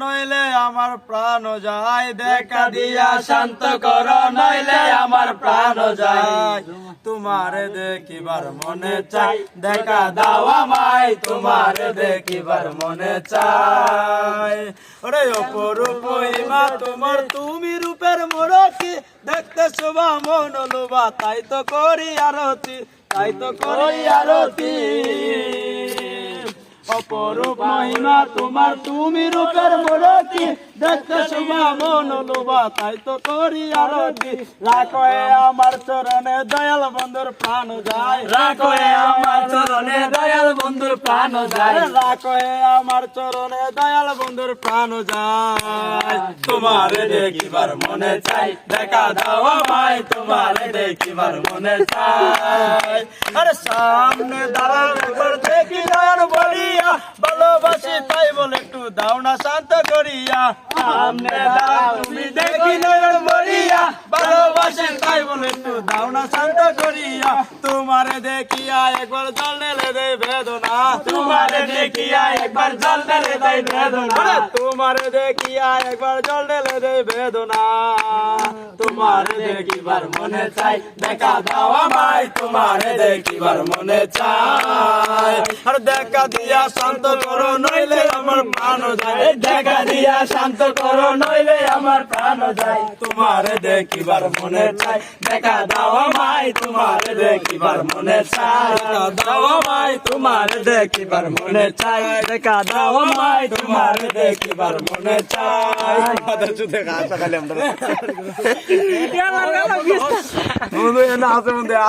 নইলে আমার প্রাণ যায়। দেখা দিয়া শান্ত কর নইলে আমার প্রাণ যায়। তোমারে দেখিবার মনে চাই। দেখা দাও আমায় তোমারে দেখিবার মনে চাই। ওরে অপরূপ মা তোমার তুমি রূপের মোরকি দেখতে শোভা মন লোবা তাই তো করি আরতি তাই তো করি আরতি। অপরূপ মহিমা তোমার তুমি রূপের মোরতি দেখতে শোভা মন লোবা তাই তো করি আরতি। রাখো আমার চরণে দয়াল বন্ধুর প্রাণ যায়। রাখো আমার চরণে দয়াল বন্ধুর প্রাণ যায়। রাখো আমার চরণে দয়াল বন্ধুর প্রাণ যায়। তোমারে দেখিবার মনে চাই দেখা দাও আমায় তোমারে দেখিবার মনে চাই। আরে সামনে দাঁড়ান দেখি নয়ন বলিয়া ভালোবাসি তাই বলে একটু দাও না শান্ত করিয়া, সামনে দাঁড়ান তুমি দেখি নয়ন বলিয়া ভালোবাসি তাই বলে একটু দাও না শান্ত করিয়া। তোমারে দেখিয়া একবার জল ঢেলে দে বেদনা। তোমারে দেখিয়া একবার জল ঢেলে দেয় বেদনা। তোমারে দেখিয়া একবার জল ঢেলে দে বেদনা। তোমারে দেখিবার মনে চাই, দেখা দাও আমায়। তোমারে দেখিবার মনে চাই। আর দেখা দিয়া শান্ত করো নইলে আমার প্রাণ যায়। দেখা দিয়া শান্ত করো নইলে আমার প্রাণ যায়। তোমারে দেখিবার মনে চাই। দেখা দাও আমায় তোমারে দেখিবার মনে চাই। দাও আমায় তোমারে দেখিবার মনে চাই। দেখা দাও আমায় তোমারে দেখিবার মনে চাই। বন্ধু এনে আছে বন্ধু